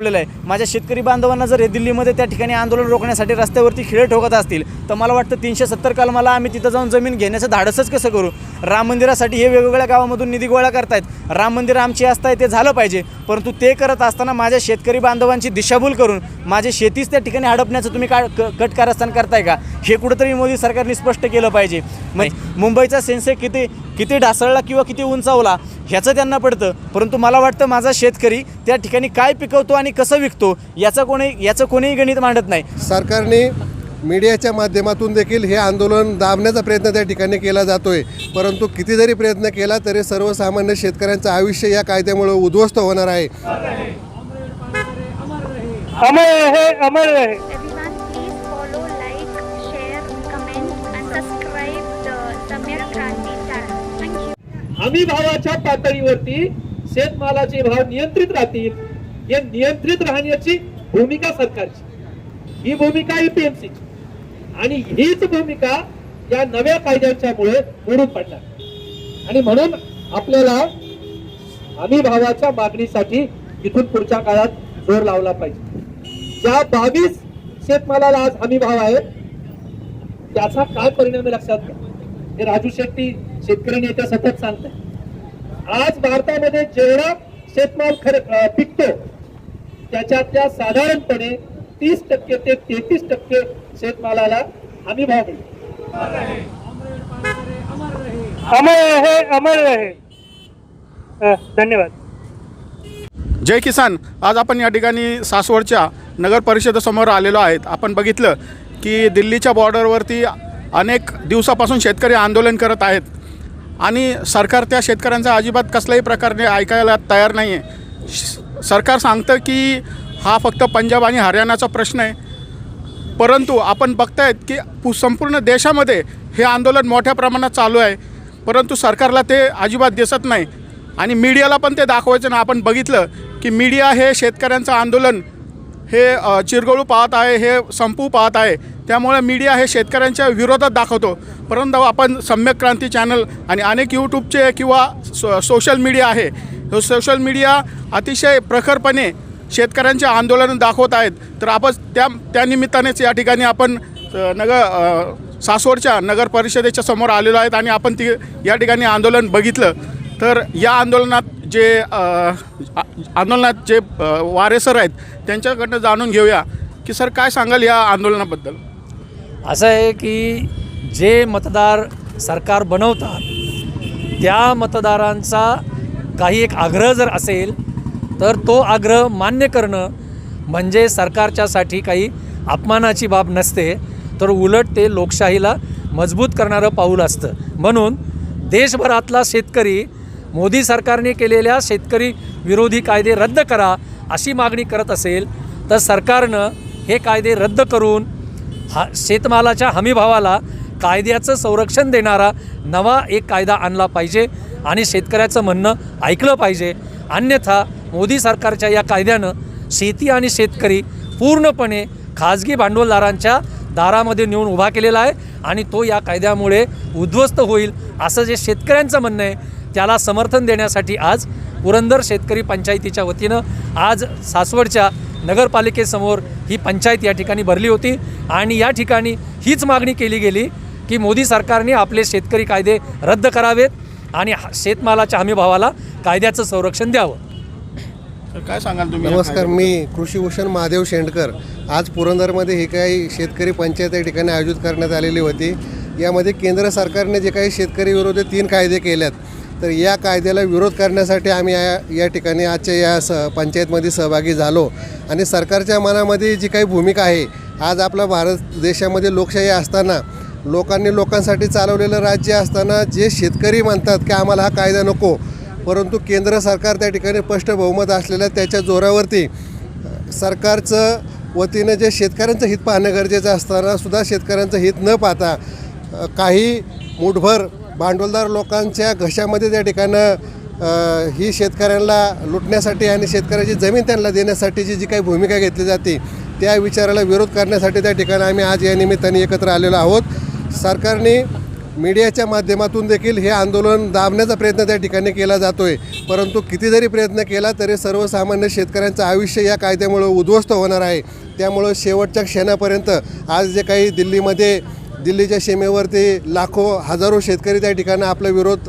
ठेवलेलं आहे. माझ्या शेतकरी बांधवांना जर हे दिल्लीमध्ये त्या ठिकाणी आंदोलन रोखण्यासाठी रस्त्यावरती खिळे ठोकत असतील तर मला वाटतं तीनशे सत्तर कलमाला आम्ही तिथं जाऊन जमीन घेण्याचं धाडसच कसं करू? राम मंदिरासाठी हे वेगवेगळ्या गावामधून निधी गोळा करतायत. राम मंदिर आमची असताय ते झालं पाहिजे परंतु ते करत असताना माझ्या शेतकरी बांधवांची दिशाभूल करून माझे शेतीच त्या ठिकाणी हडपण्याचं तुम्ही क- कट कारस्थान करताय का? हे कुठंतरी मोदी सरकारने स्पष्ट केलं पाहिजे. मुंबईचा सेन्सेक किती किती ढासळला किंवा किती उंचावला ह्याचं त्यांना पडतं. परंतु मला वाटतं माझा शेतकरी त्या ठिकाणी काय पिकवतो आणि कसं विकतो याचं कोणी याचं कोणीही गणित मांडत नाही. सरकारने मीडियाच्या माध्यमातून देखील हे आंदोलन दाबण्याचा प्रयत्न त्या ठिकाणी केला जातोय. परंतु किती जरी प्रयत्न केला तरी सर्वसामान्य शेतकऱ्यांचं आयुष्य या कायद्यामुळे उद्ध्वस्त होणार आहे. अमर रहे अमर रहे. हमी भावाच्या पातळीवरती शेतमालाचे भाव नियंत्रित राहतील हे नियंत्रित राहण्याची भूमिका सरकारची. ही भूमिका एपीएमसी आणि हीच भूमिका या नव्या कायद्यांच्यामुळे मोडून पडणार. आणि म्हणून आपल्याला हमी भावाच्या मागणीसाठी इथून पुढच्या काळात जोर लावला पाहिजे. ज्या बावीस शेतमालाला आज हमी भाव आहे त्याचा काय परिणाम लक्षात घ्या. हे राजू शेट्टी शेतकरी नेते सतत सांगतात आज भारतामध्ये जेवढा शेतमाल खर पिकतो त्याच्यातल्या साधारणपणे तीस टक्के ते तेहतीस टक्के शेतमालाला हमी भाव मिळतो. अमर रहे अमर रहे. धन्यवाद. जय किसान. आज आपण या ठिकाणी सासवडच्या नगर परिषदेसमोर आलेलो आहेत. आपण बघितलं की दिल्लीच्या बॉर्डरवरती अनेक दिवसापासून शेतकरी आंदोलन करत आहेत. आणि सरकार त्या शेतकऱ्यांचा अजिबात कसल्याही प्रकारे ऐकायला तयार नाही आहे सरकार सांगतं की हा फक्त पंजाब आणि हरियाणाचा प्रश्न आहे. परंतु आपण बघतायत की पु संपूर्ण देशामध्ये हे आंदोलन मोठ्या प्रमाणात चालू आहे. परंतु सरकारला ते अजिबात दिसत नाही. आणि मीडियाला पण ते दाखवायचं ना आपण बघितलं की मीडिया हे शेतकऱ्यांचं आंदोलन हे चिरगळू पाहत आहे हे संपू पाहत आहे. त्यामुळे मीडिया हे शेतकऱ्यांच्या विरोधात दाखवतो. परंतु आपण सम्यक क्रांती चॅनल आणि अनेक यूट्यूबचे किंवा सो सोशल मीडिया आहे. हे सोशल मीडिया अतिशय प्रखरपणे शेतकऱ्यांचे आंदोलन दाखवत आहेत. तर आपण त्या त्यानिमित्तानेच या ठिकाणी आपण नगर सासवडच्या नगर परिषदेच्या समोर आलेलो आहेत आणि आपण ती या ठिकाणी आंदोलन बघितलं. तर या आंदोलनात जे आंदोलनात जे वारेसर आहेत त्यांच्याकडनं जाणून घेऊया की सर काय सांगाल या आंदोलनाबद्दल? असं आहे की जे मतदार सरकार बनवतात त्या मतदारांचा काही एक आग्रह जर असेल तर तो आग्रह मान्य करणं म्हणजे सरकारच्यासाठी काही अपमानाची बाब नसते तर उलट ते लोकशाहीला मजबूत करणारं पाऊल असतं. म्हणून देशभरातला शेतकरी मोदी सरकारने केलेल्या शेतकरी विरोधी कायदे रद्द करा अशी मागणी करत असेल तर सरकारनं हे कायदे रद्द करून हा शेतमालाच्या हमीभावाला कायद्याचं संरक्षण देणारा नवा एक कायदा आणला पाहिजे आणि शेतकऱ्याचं म्हणणं ऐकलं पाहिजे. अन्यथा मोदी सरकारच्या या कायद्यानं शेती आणि शेतकरी पूर्णपणे खाजगी भांडवलदारांच्या दारामध्ये नेऊन उभा केलेला आहे आणि तो या कायद्यामुळे उद्ध्वस्त होईल असं जे शेतकऱ्यांचं म्हणणं आहे त्याला समर्थन देण्यासाठी आज पुरंदर शेतकरी पंचायतीच्या वतीनं आज सासवडच्या नगरपालिकेसमोर ही पंचायत या ठिकाणी भरली होती. आणि या ठिकाणी हीच मागणी केली गेली की मोदी सरकारने आपले शेतकरी कायदे रद्द करावेत आणि हा- शेतमालाच्या हमीभावाला कायद्याचं संरक्षण द्यावं. काय सांगाल तुम्ही नमस्कार? मी कृषीभूषण महादेव शेंडकर. आज पुरंदरमध्ये ही काही शेतकरी पंचायत या ठिकाणी आयोजित करण्यात आलेली होती. यामध्ये केंद्र सरकारने जे काही शेतकरी विरोधी तीन कायदे केल्यात. तर या कायद्याला विरोध करण्यासाठी आम्ही या या ठिकाणी आजच्या या स पंचायतमध्ये सहभागी झालो. आणि सरकारच्या मनामध्ये जी काही भूमिका आहे आज आपला भारत देशामध्ये लोकशाही असताना लोकांनी लोकांसाठी चालवलेलं राज्य असताना जे शेतकरी म्हणतात की आम्हाला हा कायदा नको परंतु केंद्र सरकार त्या ठिकाणी स्पष्ट बहुमत असलेल्या त्याच्या जोरावरती सरकारचं वतीनं जे शेतकऱ्यांचं हित पाहणं गरजेचं असताना सुद्धा शेतकऱ्यांचं हित न पाहता काही मुठभर भांडवलदार लोकांच्या घशामध्ये त्या ठिकाणं ही शेतकऱ्यांना लुटण्यासाठी आणि शेतकऱ्याची जमीन त्यांना देण्यासाठीची जी काही भूमिका घेतली जाते त्या विचाराला विरोध करण्यासाठी त्या ठिकाणी आम्ही आज या निमित्ताने एकत्र आलेलो आहोत. सरकारने मीडियाच्या माध्यमातून देखील हे आंदोलन दाबण्याचा प्रयत्न त्या ठिकाणी केला जातो आहे परंतु किती जरी प्रयत्न केला तरी सर्वसामान्य शेतकऱ्यांचं आयुष्य या कायद्यामुळं उद्ध्वस्त होणार आहे. त्यामुळं शेवटच्या क्षणापर्यंत आज जे काही दिल्लीमध्ये दिल्लीच्या सीमेवरती लाखो हजारो शेतकरी त्या ठिकाणी आपला विरोध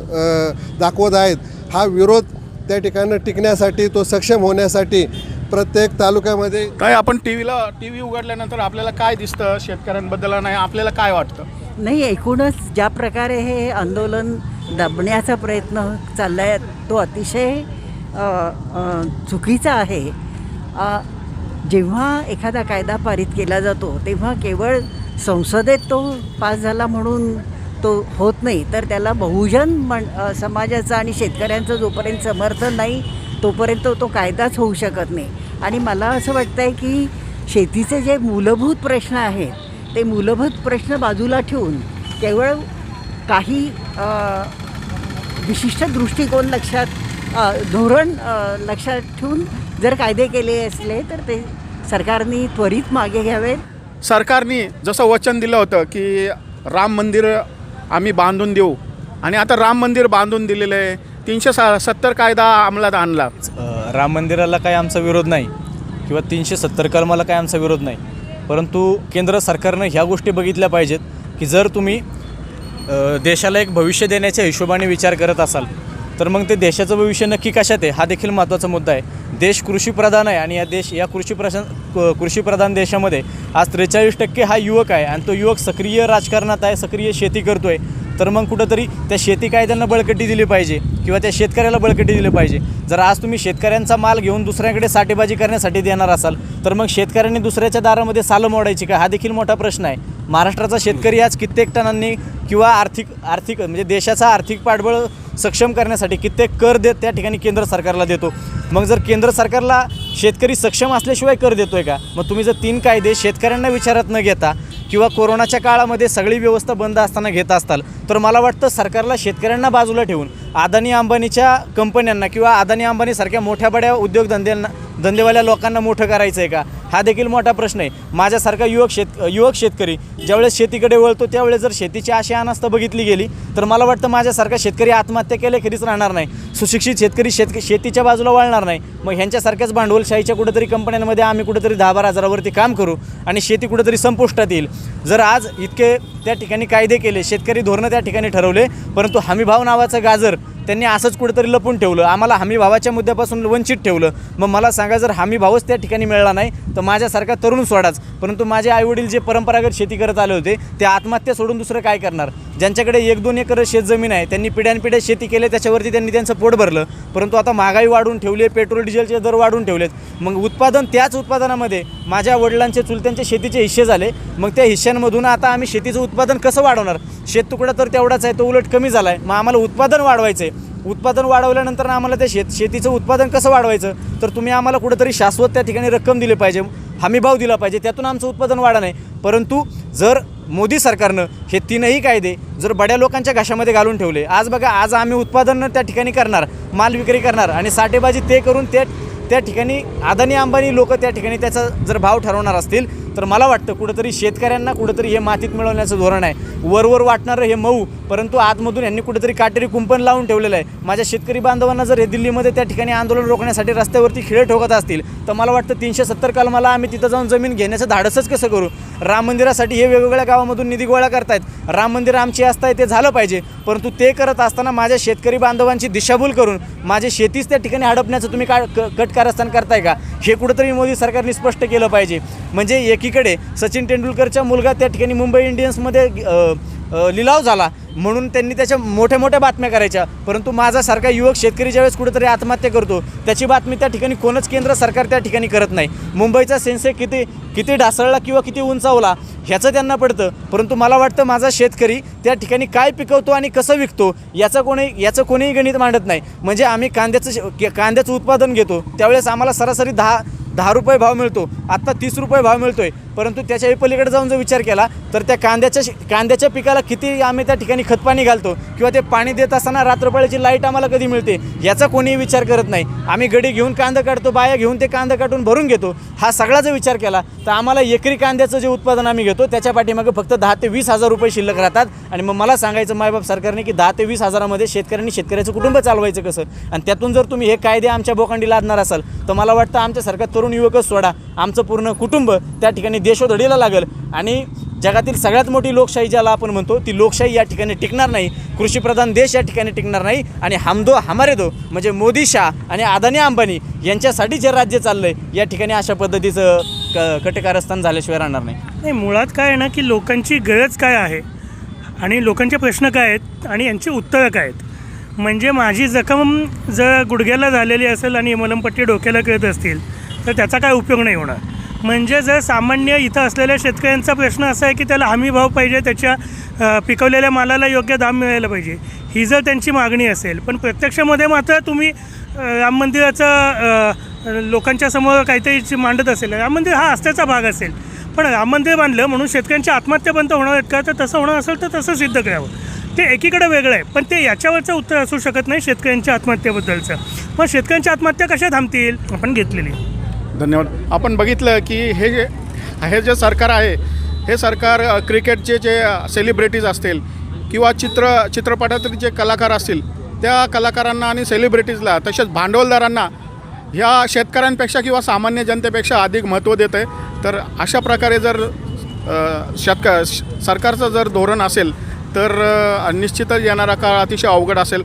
दाखवत आहेत. हा विरोध त्या ठिकाणी टिकण्यासाठी तो सक्षम होण्यासाठी प्रत्येक तालुक्यामध्ये काय आपण टी व्हीला टी व्ही उघडल्यानंतर आपल्याला काय दिसतं? शेतकऱ्यांबद्दल नाही आपल्याला काय वाटतं? नाही एकूणच ज्या प्रकारे हे आंदोलन दबण्याचा प्रयत्न चालला आहे तो अतिशय चुकीचा आहे. जेव्हा एखादा कायदा पारित केला जातो तेव्हा केवळ संसदेत तो पास झाला म्हणून तो होत नाही तर त्याला बहुजन मं समाजाचा समाजाचं आणि शेतकऱ्यांचं जोपर्यंत समर्थन नाही तोपर्यंत तो कायदाच होऊ शकत नाही. आणि मला असं वाटतं आहे की शेतीचे जे मूलभूत प्रश्न आहेत ते मूलभूत प्रश्न बाजूला ठेवून केवळ काही विशिष्ट दृष्टिकोन लक्षात धोरण लक्षात ठेवून जर कायदे केले असले तर ते सरकारने त्वरित मागे घ्यावेत. सरकारने जसं वचन दिलं होतं की राम मंदिर आम्ही बांधून देऊ. आणि आता राम मंदिर बांधून दिलेलं आहे. तीनशे सा सत्तर कायदा अंमलात आणला. राम मंदिराला काही आमचा विरोध नाही. किंवा तीनशे सत्तर कलमाला काही आमचा विरोध नाही. परंतु केंद्र सरकारनं ह्या गोष्टी बघितल्या पाहिजेत की जर तुम्ही देशाला एक भविष्य देण्याच्या हिशोबाने विचार करत असाल तर मग ते देशाचं भविष्य नक्की कशात आहे हा देखील महत्त्वाचा मुद्दा आहे. देश कृषीप्रधान आहे आणि या देश या कृषी प्रशान कृषीप्रधान देशामध्ये आज त्रेचाळीस टक्के हा युवक आहे आणि तो युवक सक्रिय राजकारणात आहे सक्रिय शेती करतो आहे तर मग कुठंतरी त्या शेती कायद्यांना बळकटी दिली पाहिजे किंवा त्या शेतकऱ्याला बळकटी दिली पाहिजे. जर आज तुम्ही शेतकऱ्यांचा माल घेऊन दुसऱ्याकडे साठेबाजी करण्यासाठी देणार असाल तर मग शेतकऱ्यांनी दुसऱ्याच्या दारामध्ये सालं मोडायची का? हा देखील मोठा प्रश्न आहे. महाराष्ट्राचा शेतकरी आज कित्येक टनांनी किंवा आर्थिक आर्थिक म्हणजे देशाचा आर्थिक पाठबळ सक्षम करण्यासाठी कित्येक कर देत त्या ठिकाणी केंद्र सरकारला देतो. मग जर केंद्र सरकारला शेतकरी सक्षम असल्याशिवाय कर देतोय का? मग तुम्ही जर तीन कायदे शेतकऱ्यांना विचारात न घेता किंवा कोरोनाच्या काळामध्ये सगळी व्यवस्था बंद असताना घेत असताल तर मला वाटतं सरकारला शेतकऱ्यांना बाजूला ठेवून अदानी अंबानीच्या कंपन्यांना किंवा अदानी अंबानीसारख्या मोठ्या बड्या उद्योगधंद्यांना धंदेवाल्या लोकांना मोठं करायचं आहे का? हा देखील मोठा प्रश्न आहे. माझ्यासारखा युवक शेत युवक शेतकरी ज्यावेळेस शेतीकडे वळतो त्यावेळेस जर शेतीची अशी अनास्था बघितली गेली तर मला वाटतं माझ्यासारखा शेतकरी आत्महत्या केल्याखेरीच राहणार नाही. सुशिक्षित शेतकरी शेत शेतीच्या बाजूला वळणार नाही. मग ह्यांच्यासारख्याच भांडवलशाहीच्या कुठेतरी कंपन्यांमध्ये आम्ही कुठेतरी दहा बारा हजारावरती काम करू आणि शेती कुठेतरी संपुष्टात येईल. जर आज इतके त्या ठिकाणी कायदे केले शेतकरी धोरणं त्या ठिकाणी ठरवले परंतु हमीभाव नावाचं गाजर त्यांनी असंच कुठेतरी लपून ठेवलं. आम्हाला हमी भावाच्या मुद्द्यापासून वंचित ठेवलं. मग मला सांगा जर हमी भावच त्या ठिकाणी मिळाला नाही तर माझ्यासारखा तरुण सोडाच. परंतु माझे आईवडील जे परंपरागत शेती करत आले होते ते आत्महत्या सोडून दुसरं काय करणार? ज्यांच्याकडे एक दोन एकर शेतजमीन आहे त्यांनी पिढ्यानपिढ्या शेती केली त्याच्यावरती त्यांनी त्यांचं पोट भरलं. परंतु आता महागाई वाढून ठेवली आहे पेट्रोल डिझेलचे दर वाढून ठेवलेत. मग उत्पादन त्याच उत्पादनामध्ये माझ्या वडिलांचे चुलत्यांचे शेतीचे हिस्से झाले. मग त्या हिश्श्यांमधून आता आम्ही शेतीचं उत्पादन कसं वाढवणार? शेत तुकडा तर तेवढाच आहे तो उलट कमी झाला आहे मग आम्हाला उत्पादन वाढवायचं आहे उत्पादन वाढवल्यानंतर आम्हाला त्या शेत शेतीचं उत्पादन कसं वाढवायचं? तर तुम्ही आम्हाला कुठेतरी शाश्वत त्या ठिकाणी रक्कम दिली पाहिजे. हमी भाव दिला पाहिजे. त्यातून आमचं उत्पादन वाढा नाही. परंतु जर मोदी सरकारनं हे तीनही कायदे जर बड्या लोकांच्या घशामध्ये घालून ठेवले आज बघा आज आम्ही उत्पादन त्या ठिकाणी करणार माल विक्री करणार आणि साठेबाजी ते करून त्या त्या ठिकाणी अदानी अंबानी लोक त्या ठिकाणी त्याचा जर भाव ठरवणार असतील तर मला वाटतं कुठंतरी शेतकऱ्यांना कुठंतरी हे मातीत मिळवण्याचं धोरण आहे. वरवर वाटणारं हे मऊ परंतु आतमधून यांनी कुठेतरी काटेरी कुंपण लावून ठेवलेलं आहे. माझ्या शेतकरी बांधवांना जर हे दिल्लीमध्ये त्या ठिकाणी आंदोलन रोखण्यासाठी रस्त्यावरती खिळे ठोकत असतील तर मला वाटतं तीनशे सत्तर कलमाला आम्ही तिथं जाऊन जमीन घेण्याचं धाडसच कसं करू? राम मंदिरासाठी हे वेगवेगळ्या गावामधून निधी गोळा करतायत. राम मंदिर आमची असताय ते झालं पाहिजे. परंतु ते करत असताना माझ्या शेतकरी बांधवांची दिशाभूल करून माझी शेतीच त्या ठिकाणी हडपण्याचं तुम्ही का क- कट कारस्थान करताय का? हे कुठंतरी मोदी सरकारने स्पष्ट केलं पाहिजे. म्हणजे एक एकीकडे सचिन तेंडुलकरचा मुलगा त्या ठिकाणी मुंबई इंडियन्समध्ये लिलाव झाला. म्हणून त्यांनी त्याच्या मोठ्या मोठ्या बातम्या करायच्या. परंतु माझासारखा युवक शेतकरी ज्यावेळेस कुठेतरी आत्महत्या करतो त्याची बातमी त्या ठिकाणी कोणच केंद्र सरकार त्या ठिकाणी करत नाही. मुंबईचा सेन्सेक किती किती ढासळला किंवा किती उंचावला ह्याचं त्यांना पडतं. परंतु मला वाटतं माझा शेतकरी त्या ठिकाणी काय पिकवतो आणि कसं विकतो याचं कोणी याचं कोणीही गणित मांडत नाही. म्हणजे आम्ही कांद्याचं शे- के- कांद्याचं उत्पादन घेतो त्यावेळेस आम्हाला सरासरी दहा दहा रुपये भाव मिळतो आत्ता तीस रुपये भाव मिळतोय. परंतु त्याच्याही पलीकडे जाऊन जर विचार केला तर त्या कांद्याच्या कांद्याच्या पिकाला किती आम्ही त्या ठिकाणी ठिकाणी खतपाणी घालतो किंवा ते पाणी देत असताना रात्रपाळीची लाइट आम्हाला कधी मिळते याचा कोणीही विचार करत नाही. आम्ही गडी घेऊन कांदा काढतो बाया घेऊन ते कांदा काढून भरून घेतो. हा सगळा जर विचार केला तर आम्हाला एकरी कांद्याचं जे उत्पादन आम्ही घेतो त्याच्या पाठीमागे फक्त दहा ते वीस हजार रुपये शिल्लक राहतात. आणि मग मला सांगायचं मायबाप सरकारने की दहा ते वीस हजारामध्ये शेतकऱ्यांनी शेतकऱ्याचं कुटुंब चालवायचं कसं? आणि त्यातून जर तुम्ही हे कायदे आमच्या बोकांडी लादणार असाल तर मला वाटतं आमच्यासारखा तरुण युवकच सोडा. आमचं पूर्ण कुटुंब त्या ठिकाणी देशोधडीला लागेल. आणि जगातील सगळ्यात मोठी लोकशाही ज्याला आपण म्हणतो ती लोकशाही या ठिकाणी टिकणार नाही. कृषीप्रधान देश या ठिकाणी टिकणार नाही. आणि हमदो हमारे दो म्हणजे मोदी शाह आणि अदानी अंबानी यांच्यासाठी जे राज्य चाललं आहे या ठिकाणी अशा पद्धतीचं क कटकारस्थान झाल्याशिवाय राहणार नाही. नाही मुळात काय आहे ना की लोकांची गरज काय आहे आणि लोकांचे प्रश्न काय आहेत आणि यांची उत्तरं काय आहेत? म्हणजे माझी जखम जर गुडघ्याला झालेली असेल आणि मलमपट्टी डोक्याला कळत असतील तर त्याचा काय उपयोग नाही होणार. म्हणजे जर सामान्य इथं असलेल्या शेतकऱ्यांचा प्रश्न असा आहे की त्याला हमी भाव पाहिजे त्याच्या पिकवलेल्या मालाला योग्य दाम मिळायला पाहिजे ही जर त्यांची मागणी असेल पण प्रत्यक्षामध्ये मात्र तुम्ही राम मंदिराचं लोकांच्या समोर काहीतरी मांडत असेल राम मंदिर हा आस्थेचा भाग असेल पण राम मंदिर बांधलं म्हणून शेतकऱ्यांची आत्महत्या बंद होणार आहेत का? तर तसं होणार असेल तर तसं सिद्ध करावं. ते एकीकडे वेगळं आहे पण ते याच्यावरचं उत्तर असू शकत नाही शेतकऱ्यांच्या आत्महत्येबद्दलचं. मग शेतकऱ्यांच्या आत्महत्या कशा थांबतील? आपण घेतलेली. धन्यवाद. आपण बघितलं की हे जे हे जे सरकार आहे हे सरकार क्रिकेटचे जे सेलिब्रिटीज असतील किंवा चित्र चित्रपटातील जे कलाकार असतील त्या कलाकारांना आणि सेलिब्रिटीजला तसेच भांडवलदारांना ह्या शेतकऱ्यांपेक्षा किंवा सामान्य जनतेपेक्षा अधिक महत्त्व देत आहे. तर अशा प्रकारे जर शेतक श- सरकारचं जर धोरण असेल तर निश्चितच येणारा काळ अतिशय अवघड असेल.